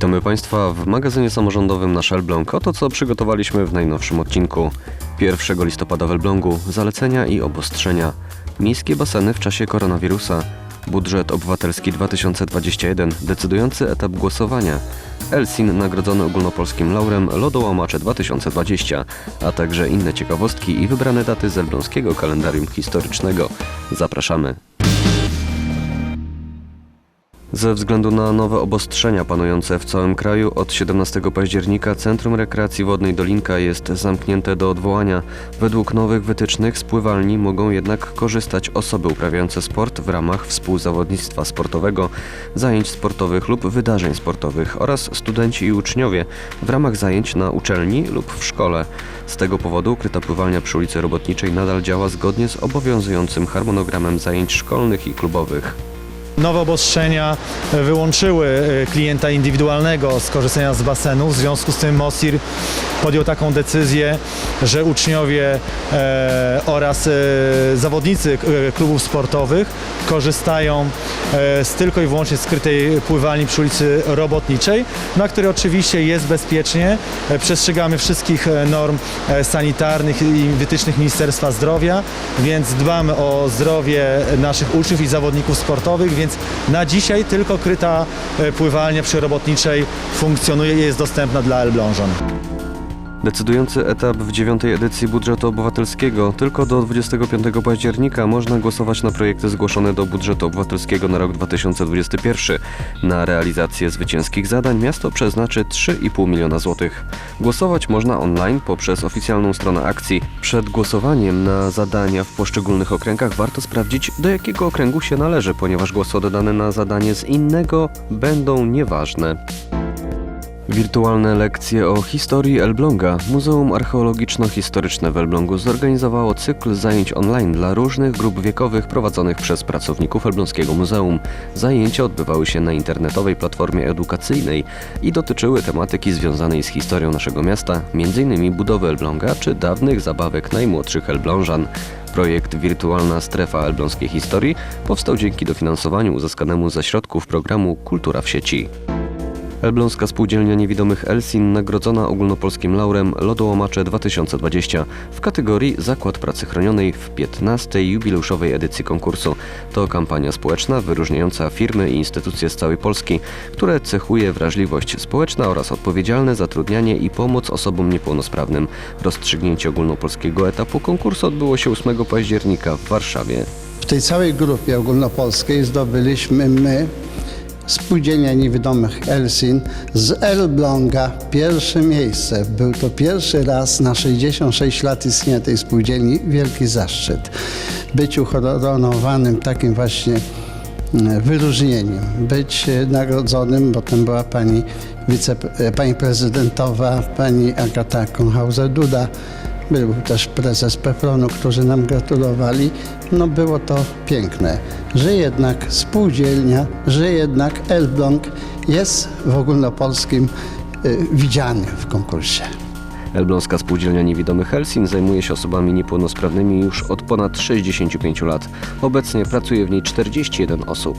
Witamy Państwa w magazynie samorządowym Nasz Elbląg. Oto co przygotowaliśmy w najnowszym odcinku. 1 listopada w Elblągu zalecenia i obostrzenia. Miejskie baseny w czasie koronawirusa. Budżet obywatelski 2021. Decydujący etap głosowania. Elsin nagrodzony ogólnopolskim laurem Lodołamacze 2020, a także inne ciekawostki i wybrane daty z elbląskiego kalendarium historycznego. Zapraszamy. Ze względu na nowe obostrzenia panujące w całym kraju od 17 października Centrum Rekreacji Wodnej Dolinka jest zamknięte do odwołania. Według nowych wytycznych z pływalni mogą jednak korzystać osoby uprawiające sport w ramach współzawodnictwa sportowego, zajęć sportowych lub wydarzeń sportowych oraz studenci i uczniowie w ramach zajęć na uczelni lub w szkole. Z tego powodu ukryta pływalnia przy ulicy Robotniczej nadal działa zgodnie z obowiązującym harmonogramem zajęć szkolnych i klubowych. Nowe obostrzenia wyłączyły e, klienta indywidualnego z korzystania z basenu. W związku z tym MOSIR podjął taką decyzję, że uczniowie e, oraz e, zawodnicy e, klubów sportowych korzystają z tylko i wyłącznie skrytej pływalni przy ulicy Robotniczej, na której oczywiście jest bezpiecznie. Przestrzegamy wszystkich norm sanitarnych i wytycznych Ministerstwa Zdrowia, więc dbamy o zdrowie naszych uczniów i zawodników sportowych, więc na dzisiaj tylko kryta e, pływalnia przy Robotniczej funkcjonuje i jest dostępna dla Elblążan. Decydujący etap w dziewiątej edycji budżetu obywatelskiego. Tylko do 25 października można głosować na projekty zgłoszone do budżetu obywatelskiego na rok 2021. Na realizację zwycięskich zadań miasto przeznaczy 3,5 miliona złotych. Głosować można online poprzez oficjalną stronę akcji. Przed głosowaniem na zadania w poszczególnych okręgach warto sprawdzić, do jakiego okręgu się należy, ponieważ głosy oddane na zadanie z innego będą nieważne. Wirtualne lekcje o historii Elbląga. Muzeum Archeologiczno-Historyczne w Elblągu zorganizowało cykl zajęć online dla różnych grup wiekowych prowadzonych przez pracowników Elbląskiego Muzeum. Zajęcia odbywały się na internetowej platformie edukacyjnej i dotyczyły tematyki związanej z historią naszego miasta, m.in. budowy Elbląga czy dawnych zabawek najmłodszych Elblążan. Projekt Wirtualna Strefa Elbląskiej Historii powstał dzięki dofinansowaniu uzyskanemu ze środków programu Kultura w sieci. Elbląska Spółdzielnia Niewidomych Elsin nagrodzona ogólnopolskim laurem Lodołamacze 2020 w kategorii Zakład Pracy Chronionej w 15. jubileuszowej edycji konkursu. To kampania społeczna wyróżniająca firmy i instytucje z całej Polski, które cechuje wrażliwość społeczna oraz odpowiedzialne zatrudnianie i pomoc osobom niepełnosprawnym. Rozstrzygnięcie ogólnopolskiego etapu konkursu odbyło się 8 października w Warszawie. W tej całej grupie ogólnopolskiej zdobyliśmy my, Spółdzielnia Niewidomych Elsin z Elbląga pierwsze miejsce. Był to pierwszy raz na 66 lat istnienia tej spółdzielni wielki zaszczyt. Być uhonorowanym takim właśnie e, wyróżnieniem, być nagrodzonym, bo tam była pani, wice, e, pani prezydentowa, pani Agata Konhauser-Duda, był też prezes Pefronu, którzy nam gratulowali. No było to piękne, że jednak spółdzielnia, że jednak Elbląg jest w ogólnopolskim y, widziany w konkursie. Elbląska Spółdzielnia Niewidomych Helsin zajmuje się osobami niepełnosprawnymi już od ponad 65 lat. Obecnie pracuje w niej 41 osób.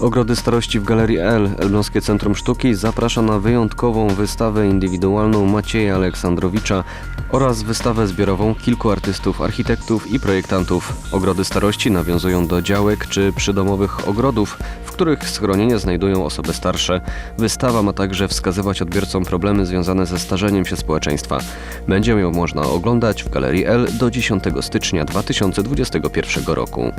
Ogrody Starości w Galerii L, Elbląskie Centrum Sztuki zaprasza na wyjątkową wystawę indywidualną Macieja Aleksandrowicza oraz wystawę zbiorową kilku artystów, architektów i projektantów. Ogrody Starości nawiązują do działek czy przydomowych ogrodów, w których schronienie znajdują osoby starsze. Wystawa ma także wskazywać odbiorcom problemy związane ze starzeniem się społeczeństwa. Będzie ją można oglądać w Galerii L do 10 stycznia 2021 roku.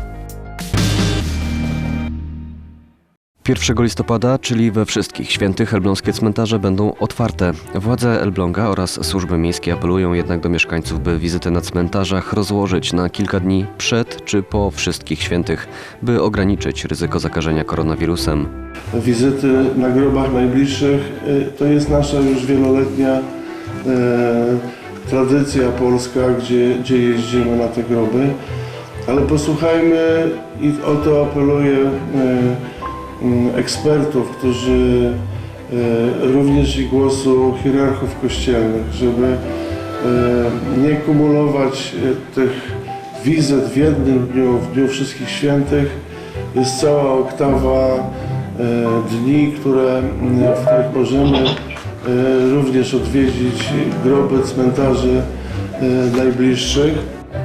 1 listopada, czyli we wszystkich świętych, elbląskie cmentarze będą otwarte. Władze Elbląga oraz służby miejskie apelują jednak do mieszkańców, by wizyty na cmentarzach rozłożyć na kilka dni przed czy po wszystkich świętych, by ograniczyć ryzyko zakażenia koronawirusem. Wizyty na grobach najbliższych y, to jest nasza już wieloletnia e, tradycja polska, gdzie, gdzie jeździmy na te groby. Ale posłuchajmy i o to apeluję m, ekspertów, którzy e, również i głosu hierarchów kościelnych, żeby e, nie kumulować e, tych wizyt w jednym dniu, w Dniu Wszystkich Świętych. Jest cała oktawa dni, które, w których możemy również odwiedzić groby, cmentarze e, najbliższych.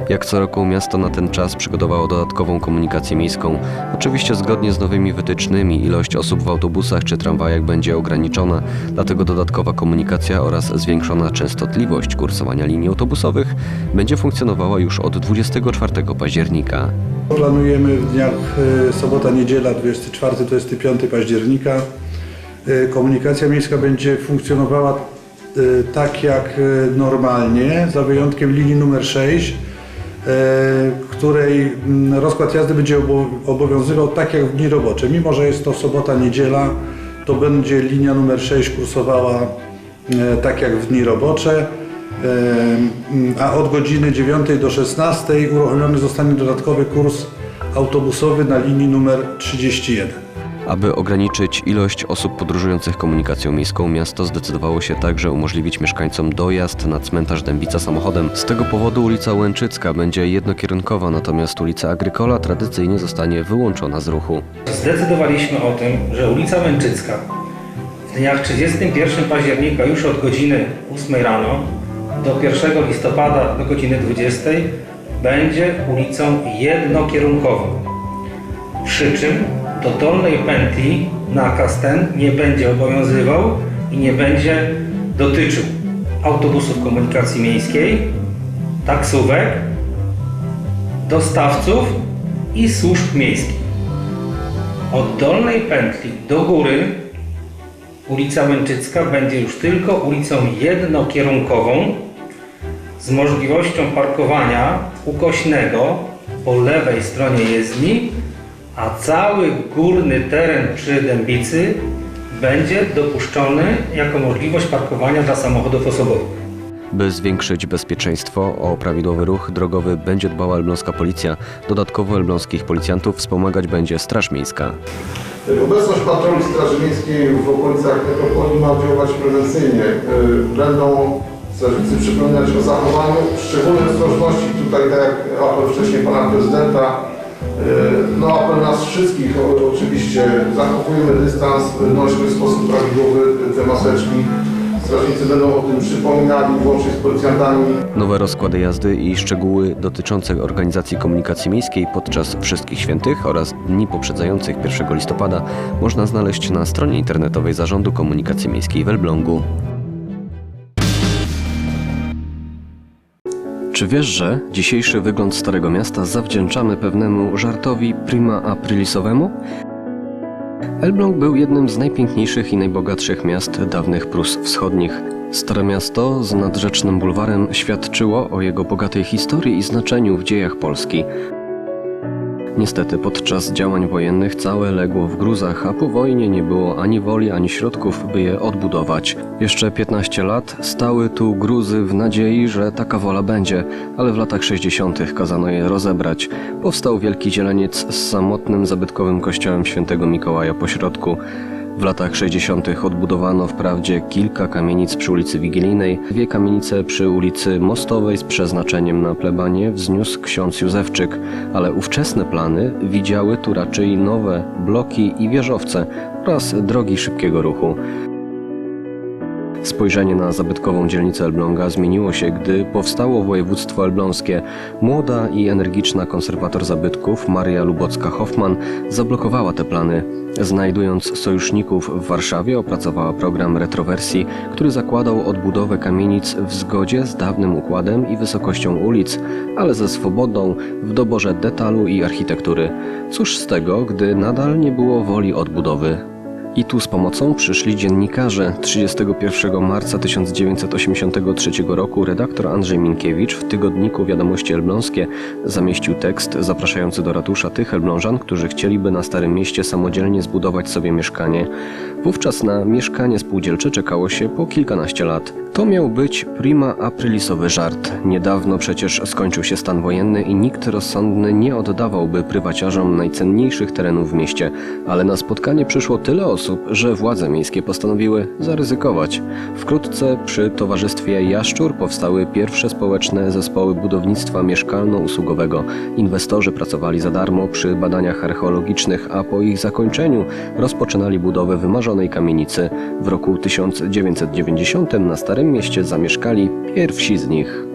Jak co roku miasto na ten czas przygotowało dodatkową komunikację miejską. Oczywiście zgodnie z nowymi wytycznymi ilość osób w autobusach czy tramwajach będzie ograniczona, dlatego dodatkowa komunikacja oraz zwiększona częstotliwość kursowania linii autobusowych będzie funkcjonowała już od 24 października. Planujemy w dniach e, sobota, niedziela 24-25 października. E, Komunikacja miejska będzie funkcjonowała e, tak jak normalnie, za wyjątkiem linii numer 6, e, której mm, rozkład jazdy będzie obo- obowiązywał tak jak w dni robocze. Mimo, że jest to sobota, niedziela, to będzie linia numer 6 kursowała e, tak jak w dni robocze. Em, a od godziny 9 do 16 uruchomiony zostanie dodatkowy kurs autobusowy na linii numer 31. Aby ograniczyć ilość osób podróżujących komunikacją miejską, miasto zdecydowało się także umożliwić mieszkańcom dojazd na cmentarz Dębica samochodem. Z tego powodu ulica Łęczycka będzie jednokierunkowa, natomiast ulica Agrykola tradycyjnie zostanie wyłączona z ruchu. Zdecydowaliśmy o tym, że ulica Męczycka w dniach 31 października już od godziny 8 rano do 1 listopada do godziny 20 będzie ulicą jednokierunkową. Przy czym do dolnej pętli nakaz ten nie będzie obowiązywał i nie będzie dotyczył autobusów komunikacji miejskiej, taksówek, dostawców i służb miejskich. Od dolnej pętli do góry ulica Męczycka będzie już tylko ulicą jednokierunkową z możliwością parkowania ukośnego po lewej stronie jezdni, a cały górny teren przy Dębicy będzie dopuszczony jako możliwość parkowania dla samochodów osobowych. By zwiększyć bezpieczeństwo, o prawidłowy ruch drogowy będzie dbała elbląska policja. Dodatkowo elbląskich policjantów wspomagać będzie Straż Miejska. Obecność patroli Straży Miejskiej w okolicach metropolii ma działać prewencyjnie. Y, Będą strażnicy przypominać o zachowaniu szczególnej ostrożności. Tutaj, tak jak apel wcześniej Pana Prezydenta, no apel nas wszystkich oczywiście, zachowujmy dystans, nośmy w sposób prawidłowy te maseczki. Strażnicy będą o tym przypominali, łącznie z policjantami. Nowe rozkłady jazdy i szczegóły dotyczące organizacji komunikacji miejskiej podczas Wszystkich Świętych oraz dni poprzedzających 1 listopada można znaleźć na stronie internetowej Zarządu Komunikacji Miejskiej w Elblągu. Czy wiesz, że dzisiejszy wygląd Starego Miasta zawdzięczamy pewnemu żartowi prima aprilisowemu? Elbląg był jednym z najpiękniejszych i najbogatszych miast dawnych Prus Wschodnich. Stare miasto z nadrzecznym bulwarem świadczyło o jego bogatej historii i znaczeniu w dziejach Polski. Niestety podczas działań wojennych całe legło w gruzach, a po wojnie nie było ani woli, ani środków, by je odbudować. Jeszcze 15 lat stały tu gruzy w nadziei, że taka wola będzie, ale w latach 60. kazano je rozebrać. Powstał wielki zieleniec z samotnym zabytkowym kościołem świętego Mikołaja po środku. W latach 60. odbudowano wprawdzie kilka kamienic przy ulicy Wigilijnej, dwie kamienice przy ulicy Mostowej z przeznaczeniem na plebanie wzniósł ksiądz Józefczyk, ale ówczesne plany widziały tu raczej nowe bloki i wieżowce oraz drogi szybkiego ruchu. Spojrzenie na zabytkową dzielnicę Elbląga zmieniło się, gdy powstało województwo elbląskie. Młoda i energiczna konserwator zabytków Maria Lubocka-Hoffman zablokowała te plany. Znajdując sojuszników w Warszawie, opracowała program retrowersji, który zakładał odbudowę kamienic w zgodzie z dawnym układem i wysokością ulic, ale ze swobodą w doborze detalu i architektury. Cóż z tego, gdy nadal nie było woli odbudowy? I tu z pomocą przyszli dziennikarze. 31 marca 1983 roku redaktor Andrzej Minkiewicz w tygodniku Wiadomości Elbląskie zamieścił tekst zapraszający do ratusza tych Elblążan, którzy chcieliby na Starym Mieście samodzielnie zbudować sobie mieszkanie. Wówczas na mieszkanie spółdzielcze czekało się po kilkanaście lat. To miał być prima aprilisowy żart. Niedawno przecież skończył się stan wojenny i nikt rozsądny nie oddawałby prywaciarzom najcenniejszych terenów w mieście, ale na spotkanie przyszło tyle osób, że władze miejskie postanowiły zaryzykować. Wkrótce przy Towarzystwie Jaszczur powstały pierwsze społeczne zespoły budownictwa mieszkalno-usługowego. Inwestorzy pracowali za darmo przy badaniach archeologicznych, a po ich zakończeniu rozpoczynali budowę wymarzonej kamienicy. W roku 1990 na Starym Mieście zamieszkali pierwsi z nich.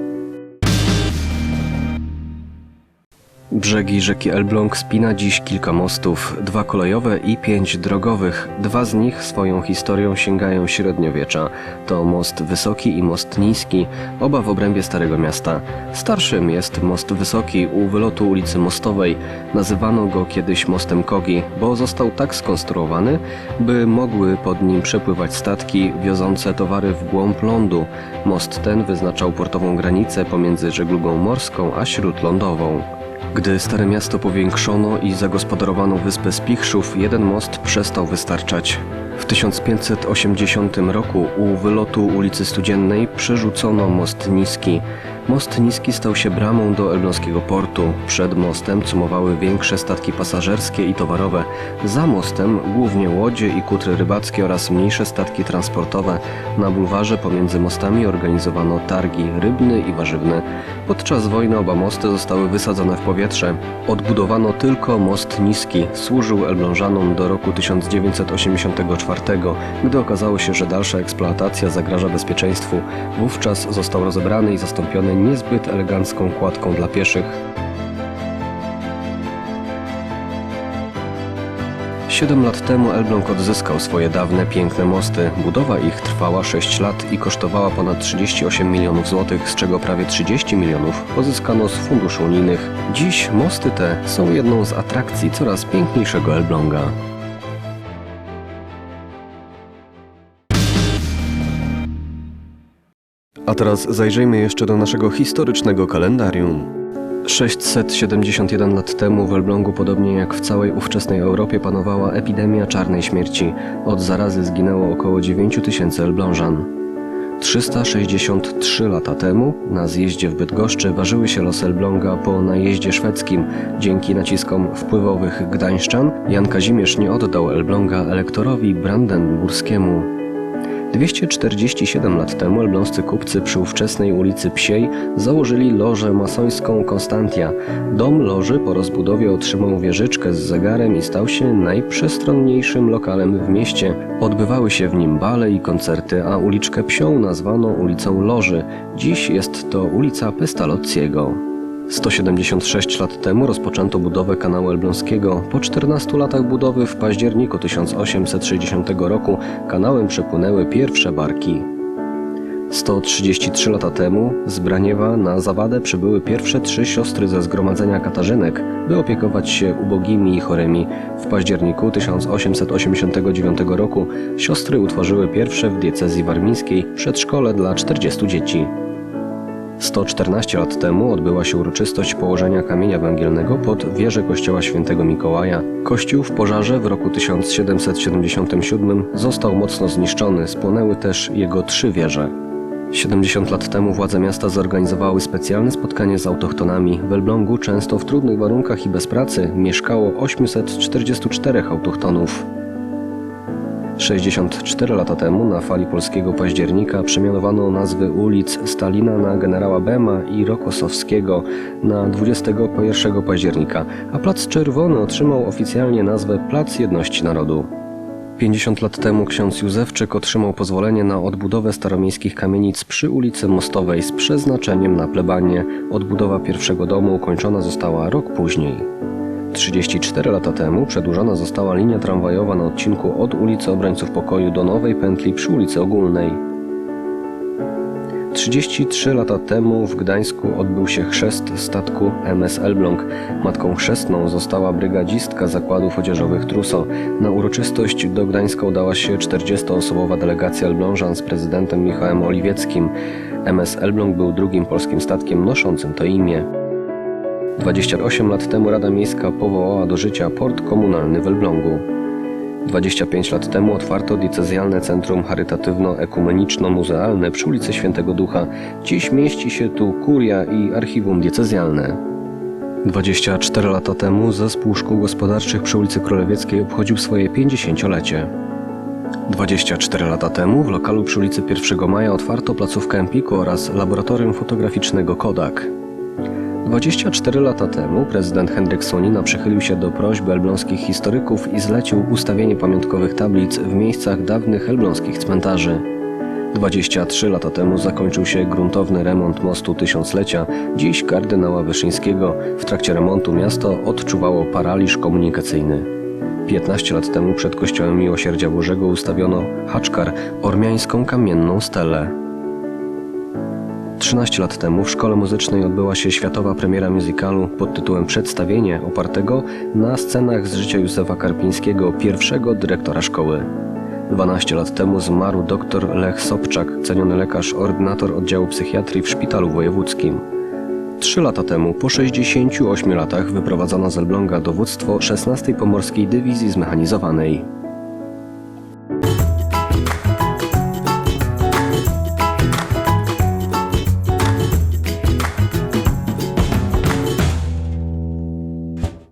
Brzegi rzeki Elbląg spina dziś kilka mostów, dwa kolejowe i pięć drogowych. Dwa z nich swoją historią sięgają średniowiecza. To most wysoki i most niski, oba w obrębie Starego Miasta. Starszym jest most wysoki u wylotu ulicy Mostowej. Nazywano go kiedyś mostem Kogi, bo został tak skonstruowany, by mogły pod nim przepływać statki wiozące towary w głąb lądu. Most ten wyznaczał portową granicę pomiędzy żeglugą morską a śródlądową. Gdy Stare Miasto powiększono i zagospodarowano wyspę Spichrzów, jeden most przestał wystarczać. W 1580 roku u wylotu ulicy Studziennej przerzucono most niski. Most niski stał się bramą do elbląskiego portu. Przed mostem cumowały większe statki pasażerskie i towarowe. Za mostem głównie łodzie i kutry rybackie oraz mniejsze statki transportowe. Na bulwarze pomiędzy mostami organizowano targi rybny i warzywny. Podczas wojny oba mosty zostały wysadzone w powietrze. Odbudowano tylko most niski. Służył Elblążanom do roku 1984, gdy okazało się, że dalsza eksploatacja zagraża bezpieczeństwu. Wówczas został rozebrany i zastąpiony niezbyt elegancką kładką dla pieszych. Siedem lat temu Elbląg odzyskał swoje dawne, piękne mosty. Budowa ich trwała 6 lat i kosztowała ponad 38 milionów złotych, z czego prawie 30 milionów pozyskano z funduszy unijnych. Dziś mosty te są jedną z atrakcji coraz piękniejszego Elbląga. A teraz zajrzyjmy jeszcze do naszego historycznego kalendarium. 671 lat temu w Elblągu, podobnie jak w całej ówczesnej Europie, panowała epidemia czarnej śmierci. Od zarazy zginęło około 9 tysięcy Elblążan. 363 lata temu na zjeździe w Bydgoszczy ważyły się losy Elbląga po najeździe szwedzkim. Dzięki naciskom wpływowych gdańszczan Jan Kazimierz nie oddał Elbląga elektorowi brandenburskiemu. 247 lat temu elbląscy kupcy przy ówczesnej ulicy Psiej założyli lożę masońską Konstantia. Dom loży po rozbudowie otrzymał wieżyczkę z zegarem i stał się najprzestronniejszym lokalem w mieście. Odbywały się w nim bale i koncerty, a uliczkę Psią nazwano ulicą Loży. Dziś jest to ulica Pestalozziego. 176 lat temu rozpoczęto budowę kanału elbląskiego. Po 14 latach budowy w październiku 1860 roku kanałem przepłynęły pierwsze barki. 133 lata temu z Braniewa na Zawadę przybyły pierwsze trzy siostry ze zgromadzenia Katarzynek, by opiekować się ubogimi i chorymi. W październiku 1889 roku siostry utworzyły pierwsze w diecezji warmińskiej przedszkole dla 40 dzieci. 114 lat temu odbyła się uroczystość położenia kamienia węgielnego pod wieżę kościoła świętego Mikołaja. Kościół w pożarze w roku 1777 został mocno zniszczony, spłonęły też jego trzy wieże. 70 lat temu władze miasta zorganizowały specjalne spotkanie z autochtonami. W Elblągu często w trudnych warunkach i bez pracy mieszkało 844 autochtonów. 64 lata temu na fali polskiego października przemianowano nazwy ulic Stalina na generała Bema i Rokosowskiego na 21 października, a Plac Czerwony otrzymał oficjalnie nazwę Plac Jedności Narodu. 50 lat temu ksiądz Józefczyk otrzymał pozwolenie na odbudowę staromiejskich kamienic przy ulicy Mostowej z przeznaczeniem na plebanie. Odbudowa pierwszego domu ukończona została rok później. 34 lata temu przedłużona została linia tramwajowa na odcinku od ulicy Obrońców Pokoju do nowej pętli przy ulicy Ogólnej. 33 lata temu w Gdańsku odbył się chrzest statku MS Elbląg. Matką chrzestną została brygadzistka zakładów odzieżowych Truso. Na uroczystość do Gdańska udała się 40-osobowa delegacja Elblążan z prezydentem Michałem Oliwieckim. MS Elbląg był drugim polskim statkiem noszącym to imię. 28 lat temu Rada Miejska powołała do życia port komunalny w Elblągu. 25 lat temu otwarto diecezjalne centrum charytatywno-ekumeniczno-muzealne przy ulicy Świętego Ducha. Dziś mieści się tu kuria i archiwum diecezjalne. 24 lata temu zespół szkół gospodarczych przy ulicy Królewieckiej obchodził swoje 50-lecie. 24 lata temu w lokalu przy ulicy 1 Maja otwarto placówkę Empiku oraz laboratorium fotograficznego Kodak. 24 lata temu prezydent Henryk Słonina przychylił się do prośby elbląskich historyków i zlecił ustawienie pamiątkowych tablic w miejscach dawnych elbląskich cmentarzy. 23 lata temu zakończył się gruntowny remont mostu Tysiąclecia. Dziś kardynała Wyszyńskiego. W trakcie remontu miasto odczuwało paraliż komunikacyjny. 15 lat temu przed kościołem Miłosierdzia Bożego ustawiono haczkar, ormiańską kamienną stelę. 13 lat temu w szkole muzycznej odbyła się światowa premiera musicalu pod tytułem Przedstawienie, opartego na scenach z życia Józefa Karpińskiego, pierwszego dyrektora szkoły. 12 lat temu zmarł dr Lech Sobczak, ceniony lekarz, ordynator oddziału psychiatrii w szpitalu wojewódzkim. Trzy lata temu, po 68 latach, wyprowadzono z Elbląga dowództwo 16 Pomorskiej Dywizji Zmechanizowanej.